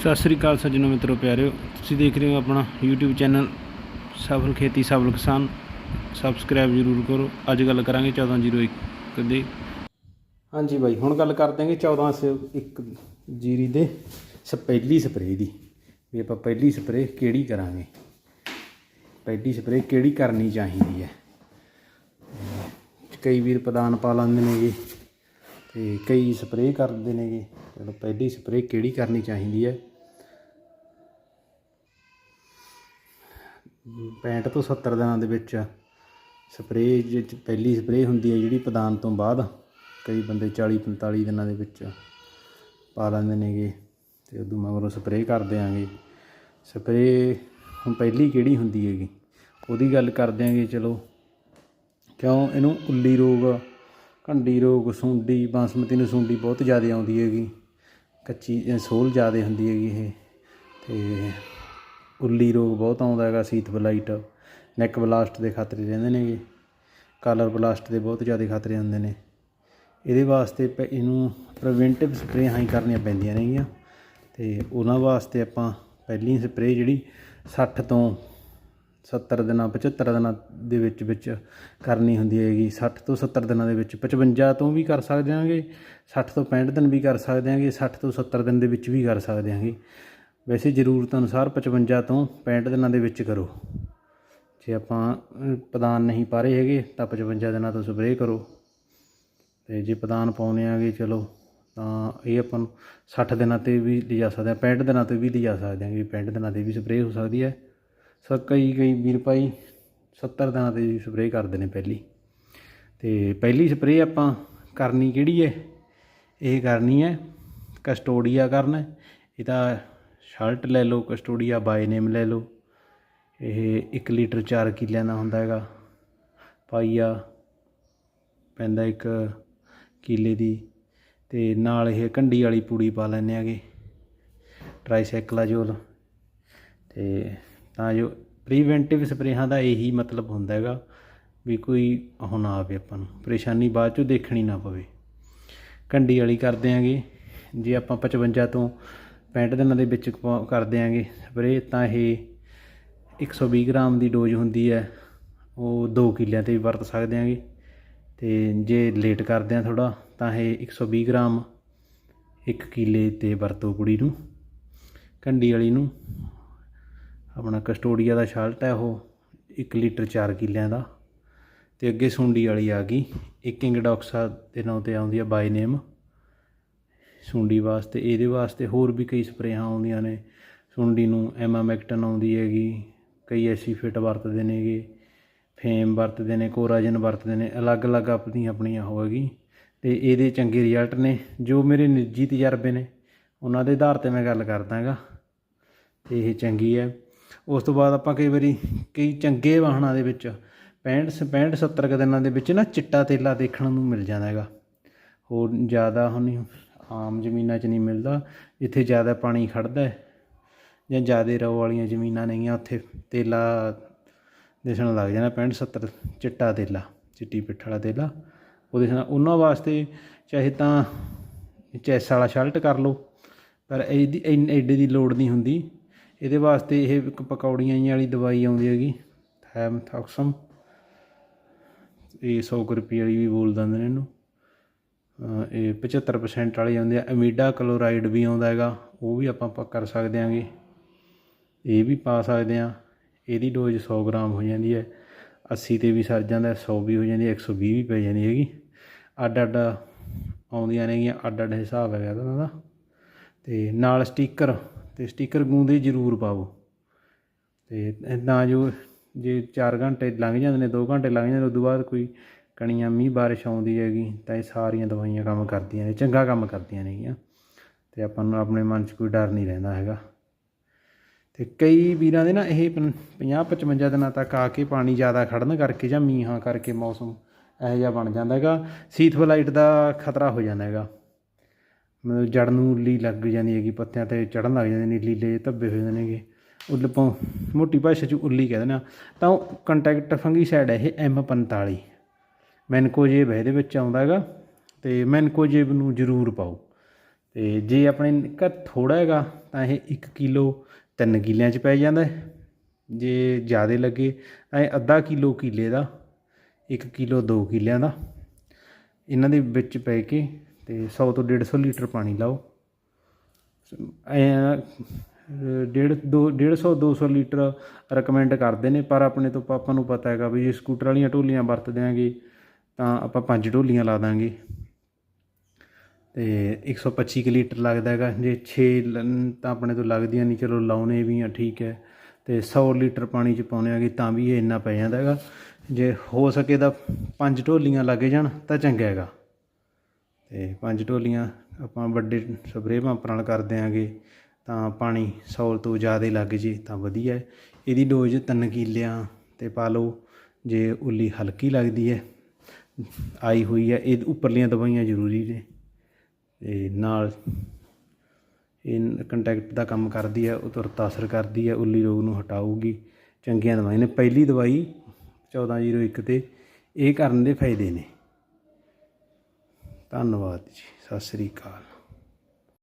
ਸਤਿ ਸ੍ਰੀ ਅਕਾਲ ਸੱਜਣੋ ਮਿੱਤਰੋ ਪਿਆਰਿਓ। ਤੁਸੀਂ ਦੇਖ ਰਹੇ ਹੋ ਆਪਣਾ YouTube ਚੈਨਲ ਸਫਲ ਖੇਤੀ, ਸਫਲ ਕਿਸਾਨ। ਸਬਸਕ੍ਰਾਈਬ ਜ਼ਰੂਰ ਕਰੋ। ਅੱਜ ਗੱਲ ਕਰਾਂਗੇ 1401 ਦੇ। ਹਾਂਜੀ ਬਾਈ, ਹੁਣ ਗੱਲ ਕਰਦੇ ਹਾਂਗੇ 1401 ਜੀਰੀ ਦੇ ਸ ਸਪਰੇਅ ਦੀ। ਵੀ ਆਪਾਂ ਪਹਿਲੀ ਸਪਰੇਅ ਕਿਹੜੀ ਕਰਾਂਗੇ? ਪਹਿਲੀ ਸਪਰੇਅ ਕਿਹੜੀ ਕਰਨੀ ਚਾਹੀਦੀ ਹੈ? ਕਈ ਵੀਰ ਪ੍ਰਦਾਨ ਪਾ ਲੈਂਦੇ ਨੇਗੇ ਤੇ ਕਈ ਸਪਰੇਅ ਕਰਦੇ ਨੇਗੇ। ਚਲੋ, ਪਹਿਲੀ ਸਪਰੇਅ ਕਿਹੜੀ ਕਰਨੀ ਚਾਹੀਦੀ ਹੈ? 65 ਤੋਂ 70 ਦਿਨਾਂ ਦੇ ਵਿੱਚ ਸਪਰੇਅ ਵਿੱਚ ਪਹਿਲੀ ਸਪਰੇਅ ਹੁੰਦੀ ਹੈ ਜਿਹੜੀ ਪ੍ਰਦਾਨ ਤੋਂ ਬਾਅਦ ਕਈ ਬੰਦੇ 40 45 ਦਿਨਾਂ ਦੇ ਵਿੱਚ ਪਾ ਲੈਂਦੇ ਨੇਗੇ ਤੇ ਉਦੋਂ ਮਗਰੋਂ ਸਪਰੇਅ ਕਰ ਦਿਆਂਗੇ। ਸਪਰੇਅ ਹੁਣ ਪਹਿਲੀ ਕਿਹੜੀ ਹੁੰਦੀ ਹੈਗੀ? ਉਹਦੀ ਗੱਲ ਕਰ ਦਿਆਂਗੇ ਚਲੋ। ਕਿਉਂ? ਇਹਨੂੰ ਉੱਲੀ ਰੋਗ, ਘੰਡੀ ਰੋਗ, ਸੁੰਡੀ, ਬਾਸਮਤੀ ਨੂੰ ਸੁੰਡੀ ਬਹੁਤ ਜ਼ਿਆਦਾ ਆਉਂਦੀ ਹੈਗੀ। ਕੱਚੀ ਸੋਲ ਜ਼ਿਆਦਾ ਹੁੰਦੀ ਹੈਗੀ ਇਹ। ਤੇ ਉੱਲੀ ਰੋਗ ਬਹੁਤ ਆਉਂਦਾ ਹੈਗਾ ਸੀਤ ਬਲਾਈਟ ਨੈਕ ਬਲਾਸਟ ਦੇ ਖਤਰੇ ਰਹਿੰਦੇ ਨੇਗੇ ਕਾਲਰ ਬਲਾਸਟ ਦੇ ਬਹੁਤ ਜ਼ਿਆਦਾ ਖਤਰੇ ਹੁੰਦੇ ਨੇ। ਇਹਦੇ ਵਾਸਤੇ ਪ- ਇਹਨੂੰ ਪ੍ਰੀਵੈਂਟਿਵ ਸਪਰੇਆਂ ਹੀ ਕਰਨੀਆਂ ਪੈਂਦੀਆਂ ਨੇਗੀਆਂ ਤੇ ਉਹਨਾਂ ਵਾਸਤੇ ਆਪਾਂ ਪਹਿਲੀ ਸਪਰੇਅ ਜਿਹੜੀ 60 ਤੋਂ 70 ਦਿਨਾਂ 75 ਦਿਨਾਂ ਦੇ ਵਿੱਚ ਵਿੱਚ ਕਰਨੀ ਹੁੰਦੀ ਹੈਗੀ। 60 ਤੋਂ 70 ਦਿਨਾਂ ਦੇ ਵਿੱਚ 55 ਤੋਂ ਵੀ ਕਰ ਸਕਦੇ ਹਾਂਗੇ 60 ਤੋਂ 65 ਦਿਨ ਵੀ ਕਰ ਸਕਦੇ ਹਾਂਗੇ 60 ਤੋਂ 70 ਦਿਨ ਦੇ ਵਿੱਚ ਵੀ ਕਰ ਸਕਦੇ ਹਾਂਗੇ। ਵੈਸੇ ਜ਼ਰੂਰਤ ਅਨੁਸਾਰ 55 ਤੋਂ 65 ਦਿਨਾਂ ਦੇ ਵਿੱਚ ਕਰੋ। ਜੇ ਆਪਾਂ ਪਦਾਨ ਨਹੀਂ ਪਾ ਰਹੇ ਹੈਗੇ, ਤਾਂ 55 ਦਿਨਾਂ ਤੋਂ ਸਪਰੇਅ ਕਰੋ। ਤੇ ਜੇ ਪ੍ਰਦਾਨ ਪਾਉਣੇ ਆਗੇ, ਚਲੋ, ਤਾਂ ਇਹ ਆਪਾਂ ਨੂੰ 60 ਦਿਨਾਂ ਤੇ ਵੀ ਲਿਜਾ ਸਕਦੇ ਹਾਂ 65 ਦਿਨਾਂ ਤੇ ਵੀ ਲਿਜਾ ਸਕਦੇ ਹਾਂ ਕਿ 65 ਦਿਨਾਂ ਤੇ ਵੀ ਸਪਰੇਅ ਹੋ ਸਕਦੀ ਹੈ। ਸੋ ਕਈ ਕਈ ਵੀਰ ਭਾਈ 70 ਦਿਨਾਂ ਤੇ ਵੀ ਸਪਰੇਅ ਕਰਦੇ ਨੇ ਪਹਿਲੀ। ਤੇ ਪਹਿਲੀ ਸਪਰੇਅ ਆਪਾਂ ਕਰਨੀ ਕਿਹੜੀ ਹੈ? ਇਹ ਕਰਨੀ ਹੈ ਕਸਟੋਡੀਆ ਕਰਨਾ ਹੈ। ਇਹਦਾ ਸ਼ਰਟ ਲੈ ਲਓ, ਕਸਟੋਡੀਆ ਬਾਏ ਨੇਮ ਲੈ ਲਓ। ਇਹ 1 ਲੀਟਰ 4 ਕਿਲਿਆਂ ਦਾ ਹੁੰਦਾ ਹੈਗਾ। ਪਾਈਆ ਪੈਂਦਾ ਇੱਕ ਕਿਲੇ ਦੀ ਤੇ ਨਾਲ ਇਹ ਕੰਡੀ ਵਾਲੀ ਪੂੜੀ ਪਾ ਲੈਂਦੇ ਆਗੇ ਟ੍ਰਾਈਸਾਈਕਲਾਜੋਲ ਤੇ ਤਾਂ ਜੋ ਪ੍ਰੀਵੈਂਟਿਵ ਸਪਰੇਹਾਂ ਦਾ ਇਹੀ ਮਤਲਬ ਹੁੰਦਾ ਹੈਗਾ ਵੀ ਕੋਈ ਉਹ ਨਾ ਆਵੇ ਆਪਾਂ ਨੂੰ। ਪਰੇਸ਼ਾਨੀ ਬਾਅਦ ਚੋਂ ਦੇਖਣੀ ਨਾ ਪਵੇ। ਕੰਡੀ ਵਾਲੀ ਕਰਦੇ ਆਂਗੇ ਜੇ ਆਪਾਂ 55 ਤੋਂ 65 ਦਿਨਾਂ ਦੇ ਵਿੱਚ ਪ- ਕਰਦੇ ਆਂਗੇ ਸਪਰੇਅ ਤਾਂ ਇਹ 120 ਗ੍ਰਾਮ ਦੀ ਡੋਜ਼ ਹੁੰਦੀ ਹੈ। ਉਹ 2 ਕਿੱਲਿਆਂ ਤੇ ਵੀ ਵਰਤ ਸਕਦੇ ਆਂਗੇ। ਤੇ ਜੇ ਲੇਟ ਕਰਦੇ ਆ ਥੋੜਾ ਤਾਂ ਇਹ 120 ਗ੍ਰਾਮ 1 ਕਿੱਲੇ ਤੇ ਵਰਤੋ ਕੁੜੀ ਨੂੰ, ਕੰਡੀ ਵਾਲੀ ਨੂੰ। ਆਪਣਾ ਕਸਟੋਡੀਆ ਦਾ ਸ਼ਾਲਟ ਹੈ ਉਹ 1 ਲੀਟਰ 4 ਕਿੱਲਿਆਂ ਦਾ। ਤੇ ਅੱਗੇ ਸੁੰਡੀ ਵਾਲੀ ਆ ਗਈ। ਇੱਕ ਕਿੰਗ ਦੇ ਨਾਂ ਤੇ ਆਉਂਦੀ ਆ ਬਾਈ ਨੇਮ। ਸੁੰਡੀ ਵਾਸਤੇ, ਇਹਦੇ ਵਾਸਤੇ ਹੋਰ ਵੀ ਕਈ ਸਪਰੇਹਾਂ ਆਉਂਦੀਆਂ ਨੇ। ਸੁੰਡੀ ਨੂੰ ਐਮਾਮੈਕਟਨ ਆਉਂਦੀ ਹੈਗੀ, ਕਈ ਐਸੀ ਫਿਟ ਵਰਤਦੇ ਨੇਗੇ, ਫੇਮ ਵਰਤਦੇ ਨੇ, ਕੋਰਾਜਨ ਵਰਤਦੇ ਨੇ, ਅਲੱਗ-ਅਲੱਗ ਆਪਣੀ ਆਪਣੀਆਂ ਹੋਵੇਗੀ ਤੇ ਇਹਦੇ ਚੰਗੇ ਰਿਜ਼ਲਟ ਨੇ, ਜੋ ਮੇਰੇ ਨਿੱਜੀ ਤਜਰਬੇ ਨੇ, ਉਹਨਾਂ ਦੇ ਆਧਾਰ ਤੇ ਮੈਂ ਗੱਲ ਕਰਦਾ ਹੈਗਾ। ਤੇ ਇਹ ਚੰਗੀ ਹੈ। ਉਸ ਤੋਂ ਬਾਅਦ ਆਪਾਂ ਕਈ ਵਾਰੀ, ਕਈ ਚੰਗੇ ਵਾਹਨਾਂ ਦੇ ਵਿੱਚ 65 65 70 ਕੁ ਦਿਨਾਂ ਦੇ ਵਿੱਚ ਨਾ ਚਿੱਟਾ ਤੇਲਾ ਦੇਖਣ ਨੂੰ ਮਿਲ ਜਾਂਦਾ ਹੈਗਾ। ਹੋਰ ਜ਼ਿਆਦਾ ਹੁਣ ਆਮ ਜ਼ਮੀਨਾਂ 'ਚ ਨਹੀਂ ਮਿਲਦਾ ਜਿੱਥੇ ਜ਼ਿਆਦਾ ਪਾਣੀ ਖੜਦਾ ਹੈ ਜਾਂ ਜ਼ਿਆਦਾ ਰੋ ਵਾਲੀਆਂ ਜ਼ਮੀਨਾਂ ਨੇਗੀਆਂ, ਉੱਥੇ ਤੇਲਾ ਦਿਸਣ ਲੱਗ ਜਾਣਾ 65 70 ਚਿੱਟਾ ਤੇਲਾ, ਚਿੱਟੀ ਪਿੱਠ ਵਾਲਾ ਤੇਲਾ ਉਹਦੇ ਦਿਸਣਾ। ਉਹਨਾਂ ਵਾਸਤੇ ਚਾਹੇ ਤਾਂ ਚੈਸ ਵਾਲਾ ਸ਼ਲਟ ਕਰ ਲਓ, ਪਰ ਇਹਦੀ ਇੰਨ- ਐਡੇ ਦੀ ਲੋੜ ਨਹੀਂ ਹੁੰਦੀ। ਇਹਦੇ ਵਾਸਤੇ ਇਹ ਇੱਕ ਪਕੌੜੀਆਂ ਜਿਹੀਆਂ ਵਾਲੀ ਦਵਾਈ ਆਉਂਦੀ ਹੈਗੀ ਥੈਮਥੋਕਸਮ ਇਹ 100 ਕੁ ਰੁਪਏ ਵਾਲੀ ਵੀ ਬੋਲ ਦਿੰਦੇ ਨੇ ਇਹਨੂੰ। ਇਹ 75% ਵਾਲੀ ਆਉਂਦੀ ਆ। ਅਮੀਡਾ ਕਲੋਰਾਈਡ ਵੀ ਆਉਂਦਾ ਹੈਗਾ, ਉਹ ਵੀ ਆਪਾਂ ਕਰ ਸਕਦੇ ਆਂਗੇ। ਇਹ ਵੀ ਪਾ ਸਕਦੇ ਆ। ਇਹਦੀ ਡੋਜ਼ 100 ਗ੍ਰਾਮ ਹੋ ਜਾਂਦੀ ਹੈ। 80 ਤੇ ਵੀ ਸਰ ਜਾਂਦਾ 100 ਵੀ ਹੋ ਜਾਂਦੀ ਹੈ 120 ਵੀ ਪੈ ਜਾਂਦੀ ਹੈਗੀ। ਅੱਡ ਅੱਡ ਆਉਂਦੀਆਂ ਨੇਗੀਆਂ, ਅੱਡ ਅੱਡ ਹਿਸਾਬ ਹੈਗਾ ਇਹਨਾਂ ਦਾ। ਤੇ ਨਾਲ ਸਟicker ਤੇ ਸਟicker ਗੂੰਦੇ ਜ਼ਰੂਰ ਪਾਵੋ ਤੇ ਨਾ ਜੋ ਜੇ 4 ਘੰਟੇ ਲੰਘ ਜਾਂਦੇ ਨੇ 2 ਘੰਟੇ ਲੰਘ ਜਾਂਦੇ ਉਸ ਤੋਂ ਬਾਅਦ ਕੋਈ ਕਣੀਆਂ ਮੀਂਹ ਬਾਰਿਸ਼ ਆਉਂਦੀ ਹੈਗੀ ਤਾਂ ਇਹ ਸਾਰੀਆਂ ਦਵਾਈਆਂ ਕੰਮ ਕਰਦੀਆਂ ਨੇ, ਚੰਗਾ ਕੰਮ ਕਰਦੀਆਂ ਨੇਗੀਆਂ ਤੇ ਆਪਾਂ ਨੂੰ ਆਪਣੇ ਮਨ 'ਚ ਕੋਈ ਡਰ ਨਹੀਂ ਰਹਿੰਦਾ ਹੈਗਾ। ਤੇ ਕਈ ਵੀਰਾਂ ਦੇ ਨਾ ਇਹ 50 55 ਦਿਨਾਂ ਤੱਕ ਆ ਕੇ ਪਾਣੀ ਜ਼ਿਆਦਾ ਖੜਨ ਕਰਕੇ ਜਾਂ ਮੀਂਹਾਂ ਕਰਕੇ ਮੌਸਮ ਇਹੋ ਜਿਹਾ ਬਣ ਜਾਂਦਾ ਹੈਗਾ, ਸੀਥੋਲਾਈਟ ਦਾ ਖਤਰਾ ਹੋ ਜਾਂਦਾ ਹੈਗਾ। ਮਤਲਬ ਜੜ ਨੂੰ ਉੱਲੀ ਲੱਗ ਜਾਂਦੀ ਹੈਗੀ, ਪੱਤਿਆਂ ਤੇ ਚੜਨ ਲੱਗ ਜਾਂਦੇ ਨੇ ਲੀਲੇ ਧੱਬੇ ਹੋ ਜਾਂਦੇ ਨੇਗੇ। ਉੱਲ, ਪੋਂ, ਮੋਟੀ ਭਾਸ਼ਾ 'ਚ ਉੱਲੀ ਕਹਿੰਦੇ ਨੇ ਤਾਂ ਉਹ ਕੰਟੈਕਟ ਫੰਗੀਸਾਈਡ ਹੈ ਇਹ M45 ਮੈਨਕੋ ਮੈਨਕੋਜੇਬ ਇਹਦੇ ਵਿੱਚ ਆਉਂਦਾ ਹੈਗਾ ਤੇ ਮੈਨਕੋਜੇਬ ਨੂੰ ਜ਼ਰੂਰ ਪਾਓ। ਤੇ ਜੇ ਆਪਣੇ ਘਰ ਥੋੜਾ ਹੈਗਾ ਤਾਂ ਇਹ 1 ਕਿਲੋ 3 ਕਿੱਲਿਆਂ 'ਚ ਪੈ ਜਾਂਦਾ ਜੇ ਜ਼ਿਆਦਾ ਲੱਗੇ ਤਾਂ ਇਹ ਅੱਧਾ ਕਿਲੋ ਕਿੱਲੇ ਦਾ 1 ਕਿਲੋ 2 ਕਿੱਲਿਆਂ ਦਾ। ਇਹਨਾਂ ਦੇ ਵਿੱਚ ਪੈ ਕੇ ਤੇ 100 ਤੋਂ 150 ਲੀਟਰ ਪਾਣੀ ਲਾਓ। ਐ ਡੇਢ ਦੋ 150 200 ਲੀਟਰ ਰეკਮੈਂਡ ਕਰਦੇ ਨੇ, ਪਰ ਆਪਣੇ ਤੋਂ ਆਪਾਂ ਨੂੰ ਪਤਾ ਹੈਗਾ ਵੀ ਜੇ ਸਕੂਟਰ ਵਾਲੀਆਂ ਢੋਲੀਆਂ ਵਰਤ ਦਿਆਂਗੇ ਤਾਂ ਆਪਾਂ ਪੰਜ ਢੋਲੀਆਂ ਲਾ ਦਾਂਗੇ। ਤੇ 125 ਕੁ ਲੀਟਰ ਲੱਗਦਾ ਹੈਗਾ। ਜੇ 6 ਤਾਂ ਆਪਣੇ ਤੋਂ ਲੱਗਦੀਆਂ ਨਹੀਂ। ਚਲੋ ਲਾਉਣੇ ਵੀ ਆ, ਠੀਕ ਹੈ। ਤੇ 100 ਲੀਟਰ ਪਾਣੀ ਚ ਪਾਉਣੇ ਆਗੇ ਤਾਂ ਵੀ ਇਹ ਇੰਨਾ ਪੈ ਜਾਂਦਾ ਹੈਗਾ। ਜੇ ਹੋ ਸਕੇ ਤਾਂ ਪੰਜ ਢੋਲੀਆਂ ਲੱਗ ਜਾਣ ਤਾਂ ਚੰਗਾ ਹੈਗਾ। ਤੇ ਪੰਜ ਢੋਲੀਆਂ ਆਪਾਂ ਵੱਡੇ ਸਪਰੇਅ ਪੰਪ ਨਾਲ ਕਰ ਦਿਆਂਗੇ। ਤਾਂ ਪਾਣੀ 100 ਤੋਂ ਜ਼ਿਆਦਾ ਲੱਗ ਜੇ ਤਾਂ ਵਧੀਆ ਹੈ। ਇਹਦੀ ਡੋਜ਼ ਤਿੰਨ ਕਿੱਲਿਆਂ ਤੇ ਪਾ ਲਓ। ਜੇ ਉੱਲੀ ਹਲਕੀ ਲੱਗਦੀ ਹੈ ਆਈ ਹੋਈ ਹੈ। ਇਹ ਉੱਪਰਲੀਆਂ ਦਵਾਈਆਂ ਜ਼ਰੂਰੀ ਨੇ। ਤੇ ਨਾਲ ਇਹ ਕੰਟੈਕਟ ਦਾ ਕੰਮ ਕਰਦੀ ਹੈ, ਉਹ ਤੁਰਤ ਅਸਰ ਕਰਦੀ ਹੈ, ਉੱਲੀ ਰੋਗ ਨੂੰ ਹਟਾਊਗੀ। ਚੰਗੀਆਂ ਦਵਾਈਆਂ ਨੇ। ਪਹਿਲੀ ਦਵਾਈ 1401 ਤੇ ਇਹ ਕਰਨ ਦੇ ਫਾਇਦੇ ਨੇ। ਧੰਨਵਾਦ ਜੀ। ਸਤਿ ਸ੍ਰੀ ਅਕਾਲ।